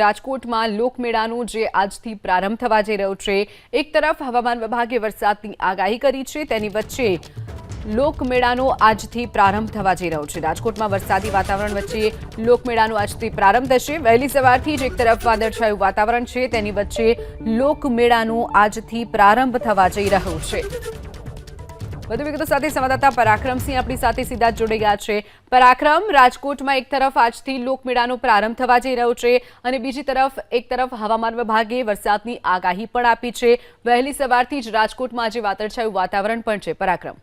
રાજકોટમાં લોકમેળાનું જે આજથી પ્રારંભ થવા જઈ રહ્યો છે, એક તરફ હવામાન વિભાગે વરસાદની આગાહી કરી છે, તેની વચ્ચે લોકમેળાનો આજથી પ્રારંભ થવા જઈ રહ્યો છે. રાજકોટમાં વરસાદી વાતાવરણ વચ્ચે લોકમેળાનો આજથી પ્રારંભ થશે. વહેલી સવારથી જ એક તરફ વાદળછાયું વાતાવરણ છે, તેની વચ્ચે લોકમેળાનો આજથી પ્રારંભ થવા જઈ રહ્યો છે. વધુ વિગતો સાથે સંવાદદાતા પરાક્રમસિંહ આપણી સાથે સીધા જોડાઈ ગયા છે. પરાક્રમ, રાજકોટમાં એક તરફ આજથી લોકમેળાનો પ્રારંભ થવા જઈ રહ્યો છે અને બીજી તરફ એક તરફ હવામાન વિભાગે વરસાદની આગાહી પણ આપી છે. વહેલી સવારથી જ રાજકોટમાં આજે વાદળછાયું વાતાવરણ પણ છે. પરાક્રમ.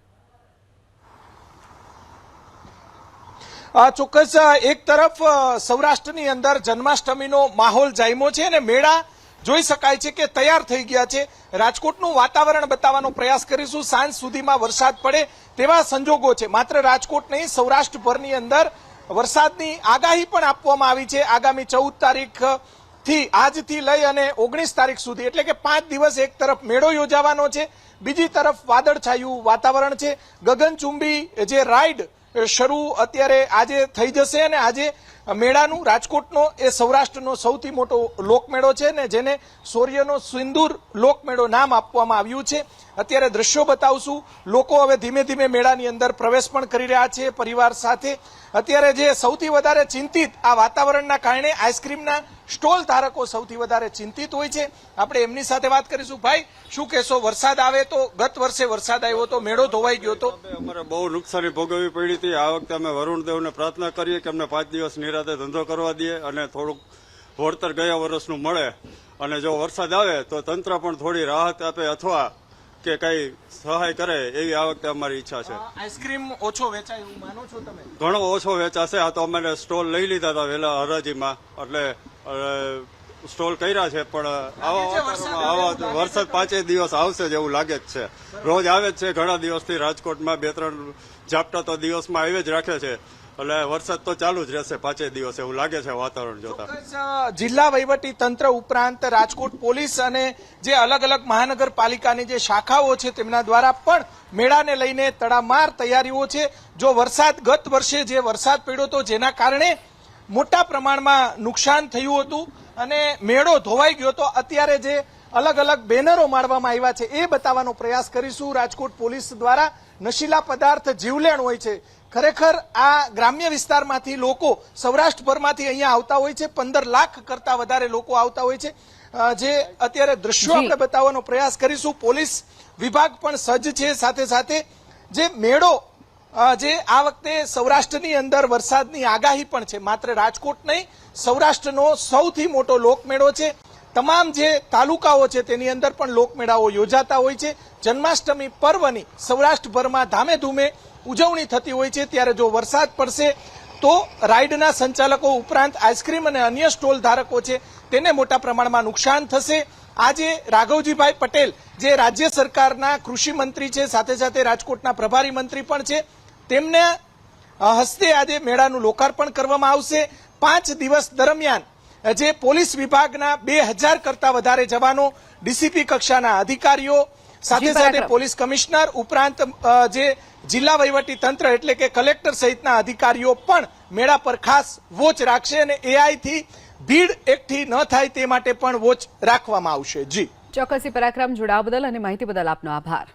આ ચોક્કસ, એક તરફ સૌરાષ્ટ્રની અંદર જન્માષ્ટમીનો માહોલ જામ્યો છે અને મેળા જોઈ શકાય છે કે તૈયાર થઈ ગયા છે. રાજકોટનું વાતાવરણ બતાવવાનો પ્રયાસ કરીશું. સાંજ સુધીમાં વરસાદ પડે તેવા સંજોગો છે. માત્ર રાજકોટ નહીં, સૌરાષ્ટ્રભરની અંદર વરસાદની આગાહી પણ આપવામાં આવી છે. આગામી ચૌદ તારીખથી આજથી લઈ અને ઓગણીસ તારીખ સુધી, એટલે કે પાંચ દિવસ એક તરફ મેળો યોજાવાનો છે. બીજી તરફ વાદળછાયું વાતાવરણ છે. ગગનચુંબી જે રાઈડ શરૂ અત્યારે આજે થઈ જશે અને આજે મેળાનું, રાજકોટનો એ સૌરાષ્ટ્રનો સૌથી મોટો લોકમેળો છે ને જેને સૂર્યનો સિંદૂર લોકમેળો નામ આપવામાં આવ્યું છે. અત્યારે દ્રશ્યો બતાવશું. લોકો હવે ધીમે ધીમે મેળાની અંદર પ્રવેશ પણ કરી રહ્યા છે પરિવાર સાથે. અત્યારે જે સૌથી વધારે ચિંતિત આ વાતાવરણના કારણે આઈસ્ક્રીમના સ્ટોલ ધારકો સૌથી વધારે ચિંતિત હોય છે. આપણે એમની સાથે વાત કરીશું. ભાઈ શું કહેશો? વરસાદ આવે તો ગત વર્ષે વરસાદ આવ્યો તો મેળો ધોવાઈ ગયો તો? અમારે બહુ નુકસાની ભોગવવી પડી હતી. આ વખતે અમે વરુણદેવને પ્રાર્થના કરીએ કે અમને પાંચ દિવસ નિરાતે ધંધો કરવા દઈએ અને થોડુંક વળતર ગયા વર્ષનું મળે. અને જો વરસાદ આવે તો તંત્ર પણ થોડી રાહત આપે અથવા કે કઈ સહાય કરે એવી આ વખતે અમારી ઈચ્છા છે. આઈસ્ક્રીમ ઓછો વેચાય એવું માનો છો તમે? ઘણો ઓછો વેચાશે. આ તો અમે સ્ટોલ લઈ લીધા હતા વહેલા હરાજીમાં. એટલે સ્ટોલ કર્યા છે પણ આવા વરસાદ પાંચેય દિવસ આવશે જ એવું લાગે જ છે. રોજ આવે જ છે ઘણા દિવસથી રાજકોટમાં બે ત્રણ ઝાપટા તો દિવસમાં આવી જ રાખે છે. એટલે વરસાદ તો ચાલુ જ રહેશે પાંચેય દિવસ એવું લાગે છે વાતાવરણ જોતા. જિલ્લા વહીવટી તંત્ર ઉપરાંત રાજકોટ પોલીસ અને જે અલગ અલગ મહાનગરપાલિકાની જે શાખાઓ છે તેમના દ્વારા પણ મેળાને લઈને તડામાર તૈયારીઓ છે. જો વરસાદ ગત વર્ષે જે વરસાદ પડ્યો તો જેના કારણે મોટા પ્રમાણમાં નુકસાન થયું હતું અને મેળો ધોવાઈ ગયો હતો અત્યારે જે અલગ અલગ બેનરો મારવામાં આવ્યા છે એ બતાવવાનો પ્રયાસ કરીશું. રાજકોટ પોલીસ દ્વારા નશીલા પદાર્થ જીવલેણ હોય છે. ખરેખર આ ગ્રામ્ય વિસ્તારમાંથી લોકો સૌરાષ્ટ્રભરમાંથી અહીંયા આવતા હોય છે. પંદર લાખ કરતા વધારે લોકો આવતા હોય છે. જે અત્યારે દ્રશ્યો આપણે બતાવવાનો પ્રયાસ કરીશું. પોલીસ વિભાગ પણ સજ્જ છે. સાથે સાથે જે મેળો જે આ વખતે સૌરાષ્ટ્રની અંદર વરસાદની આગાહી પણ છે. માત્ર રાજકોટ નહીં, સૌરાષ્ટ્રનો સૌથી મોટો લોકમેળો છે. તમામ જે તાલુકાઓ છે તેની અંદર પણ લોકમેળાઓ યોજાતા હોય છે. જન્માષ્ટમી પર્વની સૌરાષ્ટ્રભરમાં ધામે ધૂમે ઉજવણી થતી હોય છે. ત્યારે જો વરસાદ પડશે તો રાઇડના સંચાલકો ઉપરાંત આઈસ્ક્રીમ અને અન્ય સ્ટોલ ધારકો છે તેને મોટા પ્રમાણમાં નુકસાન થશે. આજે રાઘવજીભાઈ પટેલ, જે રાજ્ય સરકારના કૃષિ મંત્રી છે, સાથે સાથે રાજકોટના પ્રભારી મંત્રી પણ છે. તેમને હસ્તે આજે મેળાનું લોકાર્પણ કરવામાં આવશે. પાંચ દિવસ દરમિયાન જે પોલીસ વિભાગના બે હજાર કરતા વધારે જવાનો ડીસીપી કક્ષાના અધિકારીઓ સાથે સાથે પોલીસ કમિશનર ઉપરાંત જે જિલ્લા વહીવટી તંત્ર એટલે કે કલેક્ટર સહિતના અધિકારીઓ પણ મેળા પર ખાસ વોચ રાખશે અને એઆઈથી ભીડ એકઠી ન થાય તે માટે પણ વોચ રાખવામાં આવશે. જી. ચોક્કસી પરાક્રમ જોડાવા બદલ અને માહિતી બદલ આપનો આભાર.